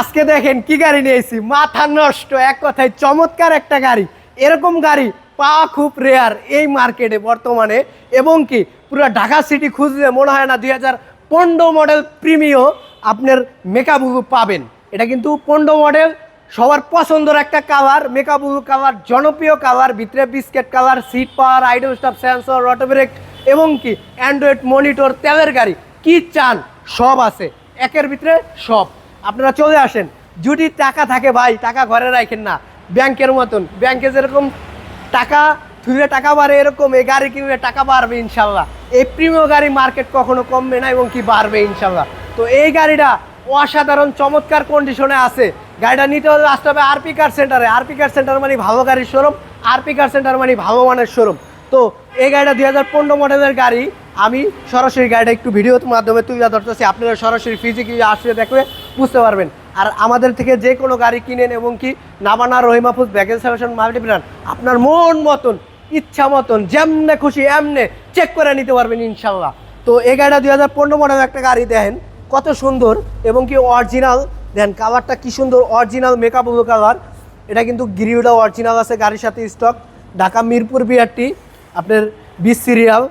আজকে দেখেন কি গাড়ি নিয়েছি? মাথা নষ্ট, এক কথায় চমৎকার একটা গাড়ি। এরকম গাড়ি পাওয়া খুব রেয়ার এই মার্কেটে বর্তমানে। এবং কি, পুরো ঢাকা সিটি খুঁজলে মনে হয় না দুই হাজার পনেরো মডেল প্রিমিও আপনার মেকআপ পাবেন। এটা কিন্তু পনেরো মডেল সবার পছন্দের একটা কালার মেকআপ কালার জনপ্রিয় কালার ভিতরে biscuit colour seat power idle stop sensor auto brake এবং কি অ্যান্ড্রয়েড মনিটর তেলের গাড়ি। কি চান? সব আছে। একের ভিতরে সব। আপনারা চলে আসেন। যদি টাকা থাকে ভাই, টাকা ঘরে রাখেন না। ব্যাংকের মতন। ব্যাংকে যেরকম টাকা থুলে টাকা বাড়ে এরকম, এই গাড়ি কিনলে টাকা বাড়বে ইনশাল্লাহ। এই প্রিমিয় গাড়ি মার্কেট কখনো কমবে না এবং কি বাড়বে ইনশাল্লাহ। তো এই গাড়িটা অসাধারণ, চমৎকার কন্ডিশনে আছে। গাড়িটা নিতে হলে আসতে হবে আরপি কার সেন্টারে আরপি কার সেন্টার মানে ভালো গাড়ির শোরুম আরপি কার সেন্টার মানে ভালো মানের শোরুম তো এই গাড়িটা দুই হাজার পনেরো মডেলের গাড়ি। আমি সরাসরি গাড়িটা একটু ভিডিওর মাধ্যমে তুলে ধরতেছি। আপনারা সরাসরি ফিজিক্যালি আসলে দেখলে বুঝতে পারবেন। আর আমাদের থেকে যে কোনো গাড়ি কিনেন এবং কি নাবানা রহিমাফুজ ব্যাগেজ সার্ভিসন মাল্টি ব্র্যান্ড আপনার মন মতন, ইচ্ছা মতন, যেমনে খুশি এমনে চেক করে নিতে পারবেন ইনশাল্লাহ। তো এই গাড়িটা দুই হাজার পনেরো মডেল একটা গাড়ি দেখেন, কত সুন্দর এবং কি অরিজিনাল দেন কালারটা কি সুন্দর অরিজিনাল মেকআপ কালার এটা কিন্তু গিরিউডা অরিজিনাল আছে গাড়ির সাথে স্টক ঢাকা মিরপুর বিআরটি আপনার বিশ সিরিয়াল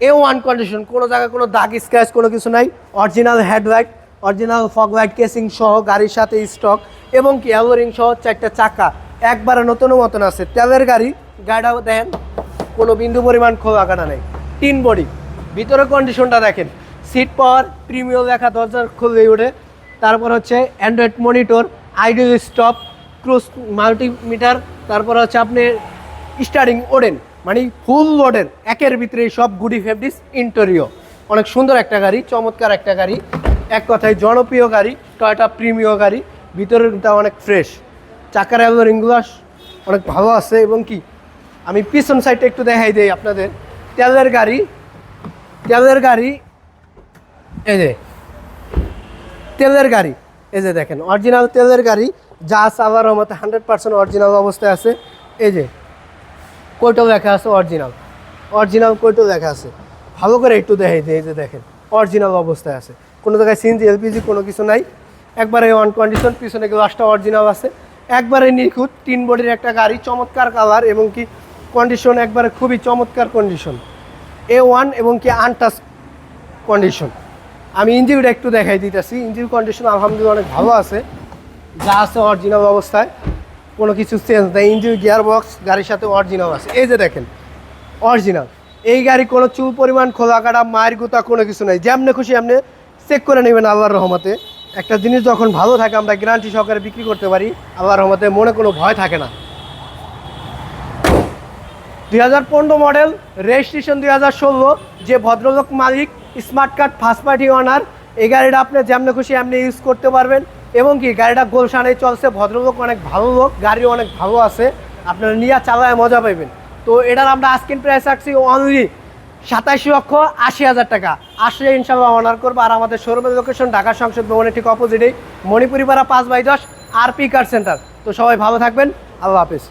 এ ওয়ান কন্ডিশন কোনো জায়গায় কোনো দাগ স্ক্র্যাচ কোনো কিছু নাই। Original headlight original fog light casing সহ গাড়ির সাথে স্টক এবং কি অ্যালোরিং সহ চারটা চাকা। একবারে নতুন মতন আছে। তেলের গাড়ি গাড়িটা দেখেন, কোনো বিন্দু পরিমাণ খোলা কাটা নেই। তিন বডি। ভিতরে কন্ডিশনটা দেখেন। সিট পাওয়ার প্রিমিয়াম দেখা দরজার খুললেই ওঠে। তারপর হচ্ছে Android monitor idle stop cruise multimeter তারপর হচ্ছে আপনি স্টার্টিং ওডেন মানে ফুল লোডের একের ভিতরে সব গুডি ফেব্রিক্স ইন্টেরিয়র অনেক সুন্দর একটা গাড়ি, চমৎকার একটা গাড়ি। এক কথায় জনপ্রিয় গাড়ি টয়টা প্রিমিয় গাড়ি ভিতরে ভিতরেরটা অনেক ফ্রেশ চাকার অ্যালোরিং গ্লাস অনেক ভালো আছে এবং কি, আমি পিছন সাইডটা একটু দেখাই দিই আপনাদের। তেলের গাড়ি তেলের গাড়ি, এই যে, তেলের গাড়ি, এই যে দেখেন অরিজিনাল তেলের গাড়ি, যা সাভার রহমতে হান্ড্রেড পার্সেন্ট অরিজিনাল অবস্থায় আছে। এই যে কোটো লেখা আছে অরিজিনাল অরিজিনাল কোটো লেখা আছে। ভালো করে একটু দেখাই যে এই যে দেখেন অরিজিনাল অবস্থায় আছে। কোনো জায়গায় সিএনজি, এলপিজি কোনো কিছু নাই। একবারে অন কন্ডিশন পিছনে গ্লাসটা অরিজিনাল আছে। একবারে নিখুঁত তিন বডির একটা গাড়ি, চমৎকার কালার এবং কি কন্ডিশন একবারে খুবই চমৎকার কন্ডিশন এ ওয়ান এবং কি আনটাচ কন্ডিশন আমি ইঞ্জিনটা একটু দেখাই দিতেছি। ইঞ্জিন কন্ডিশন আলহামদুলিল্লাহ অনেক ভালো আছে। যা আছে অরিজিনাল অবস্থায়। কোনো কিছু চেঞ্জ নেই। ইঞ্জিন গিয়ার বক্স গাড়ির সাথে অরিজিনাল আছে। এই যে দেখেন অরিজিনাল এই গাড়ি কোনো চুল পরিমাণ খোলা কাটা, মায়ের গুতা কোনো কিছু নেই। যেমনি খুশি আপনি চেক করে নেবেন আল্লাহর রহমতে। একটা জিনিস যখন ভালো থাকে, আমরা গ্যারান্টি সহকারে বিক্রি করতে পারি, আল্লাহর রহমতে মনে কোনো ভয় থাকে না। দুই হাজার পনেরো মডেল রেজিস্ট্রেশন দুই হাজার ষোলো, যে ভদ্রলোক মালিক smart card first party owner এই গাড়িটা আপনি যেমনি খুশি এমনি ইউজ করতে পারবেন। এবং কি, গাড়িটা গোলশানে চলছে, ভদ্রলোক অনেক ভালো লোক, গাড়ি অনেক ভালো আছে, আপনারা নিয়ে চালায় মজা পাবেন তো এটার আমরা আজকের প্রাইস রাখছি অনলি সাতাশ লক্ষ আশি হাজার টাকা। আসলে ইনশাল্লাহ অনার করব। আর আমাদের শোরুমের লোকেশন ঢাকা সংসদ ভবনের ঠিক অপোজিটেই মণিপুরি পাড়া পাঁচ বাই দশ আর পি কার সেন্টার তো সবাই ভালো থাকবেন। আল্লাহ হাফিজ।